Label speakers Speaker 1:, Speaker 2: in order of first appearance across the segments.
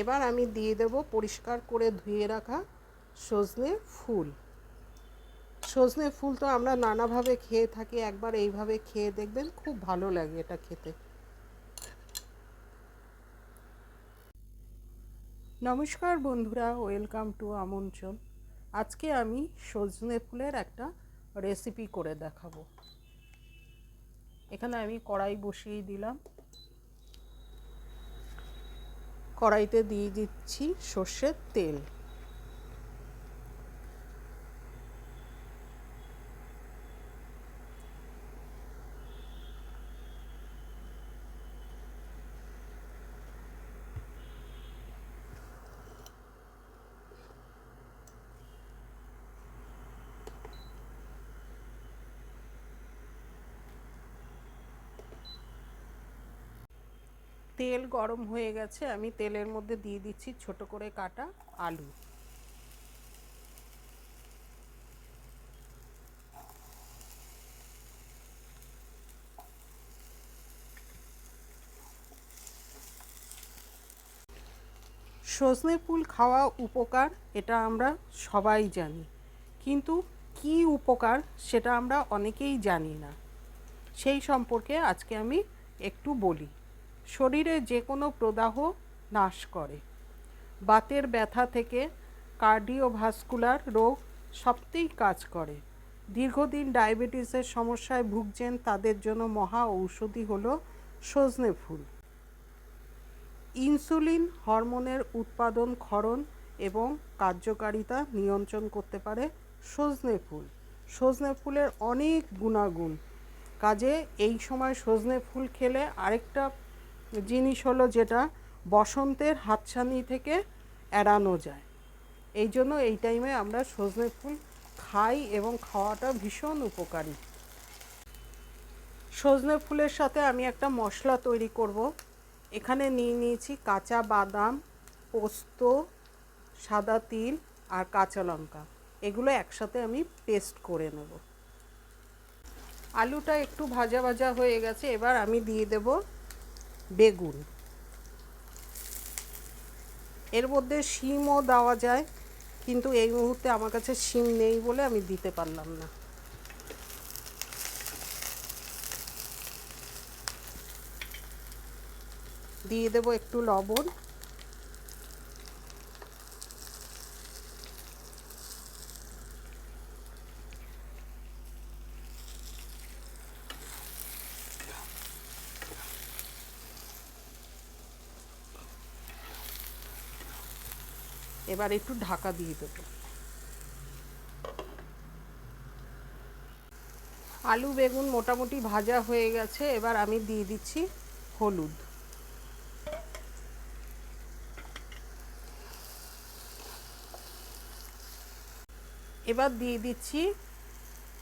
Speaker 1: এবার আমি দিয়ে দেব পরিষ্কার করে ধুয়ে রাখা সজনে ফুল। সজনে ফুল তো আমরা নানাভাবে খেয়ে থাকি, একবার এইভাবে খেয়ে দেখবেন খুব ভালো লাগে এটা খেতে। নমস্কার বন্ধুরা, ওয়েলকাম টু আমন্ত্রণ। আজকে আমি সজনে ফুলের একটা রেসিপি করে দেখাবো। এখানে আমি কড়াই বসিয়ে দিলাম। কড়াইতে দিয়ে দিচ্ছি সর্ষের তেল। তেল গরম হয়ে গেছে, আমি তেলের মধ্যে দিয়ে দিচ্ছি ছোট করে কাটা আলু। সজনে ফুল খাওয়া উপকার, এটা আমরা সবাই জানি। কিন্তু কি উপকার, সেটা আমরা অনেকেই জানি না। সেই সম্পর্কে আজকে আমি একটু বলি। শরীরে যে কোনো প্রদাহ নাশ করে। বাতের ব্যথা থেকে কার্ডিওভাস্কুলার রোগ সবতেই কাজ করে। দীর্ঘদিন ডায়াবেটিসের সমস্যায় ভুগছেন তাদের জন্য মহা ঔষধি হল সজনে ফুল। ইনসুলিন হরমোনের উৎপাদন, ক্ষরণ এবং কার্যকারিতা নিয়ন্ত্রণ করতে পারে সজনে ফুল। সজনে ফুলের অনেক গুণাগুণ। কাজে এই সময় সজনে ফুল খেলে আরেকটা জিনিস হলো যেটা বসন্তের হাতছানি থেকে এড়ানো যায়। এই জন্য এই টাইমে আমরা সজনে ফুল খাই এবং খাওয়াটা ভীষণ উপকারী। সজনে ফুলের সাথে আমি একটা মশলা তৈরি করব। এখানে নিয়ে নিয়েছি কাঁচা বাদাম, পোস্ত, সাদা তিল আর কাঁচা লঙ্কা। এগুলো একসাথে আমি পেস্ট করে নেব। আলুটা একটু ভাজা ভাজা হয়ে গেছে, এবার আমি দিয়ে দেব বেগুন। এর মধ্যে শিমও দেওয়া যায়, কিন্তু এই মুহূর্তে আমার কাছে শিম নেই বলে আমি দিতে পারলাম না। দিয়ে দেবো একটু লবণ। এবার একটু ঢাকা দিয়ে দেব। আলু, বেগুন মোটামুটি ভাজা হয়ে গেছে, এবার আমি দিয়ে দিচ্ছি হলুদ। এবার দিয়ে দিচ্ছি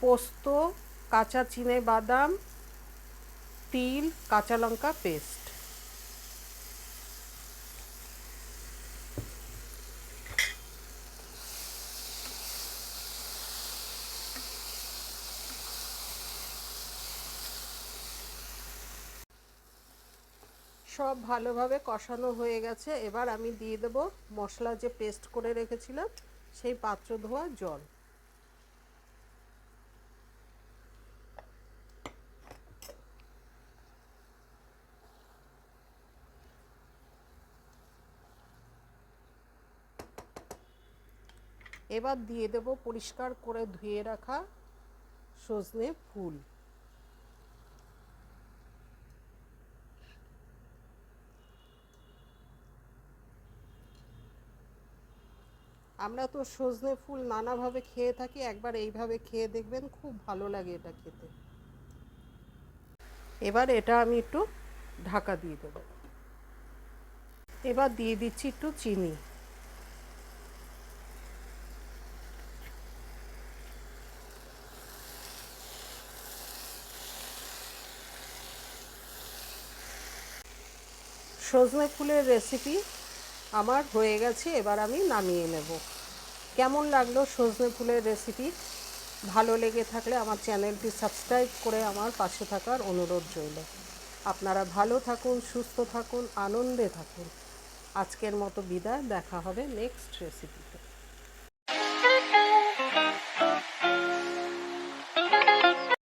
Speaker 1: পোস্ত, কাঁচা চিনে বাদাম, তিল, কাঁচা লঙ্কা পেস্ট। সব ভালোভাবে কষানো হয়ে গেছে। এবার আমি দিয়ে দেব মশলা যে পেস্ট করে রেখেছিলাম, সেই পাত্র ধোয়া জল। এবার দিয়ে দেব পরিষ্কার করে ধুয়ে রাখা সজনে ফুল। আমরা তো সজনে ফুল নানাভাবে খেয়ে থাকি, একবার এইভাবে খেয়ে দেখবেন খুব ভালো লাগে এটা খেতে। এবার এটা আমি একটু ঢাকা দিয়ে দেব। এবার দিয়ে দিচ্ছি একটু চিনি। সজনে ফুলের রেসিপি আমার হয়ে গেছে, এবার আমি নামিয়ে নেব। কেমন লাগল সজনে ফুলের রেসিপি ভালো লেগে থাকলে আমার চ্যানেলটি সাবস্ক্রাইব করে আমার পাশে থাকার অনুরোধ রইল। আপনারা ভালো থাকুন, সুস্থ থাকুন, আনন্দে থাকুন। আজকের মতো বিদায়, দেখা হবে নেক্সট রেসিপিতে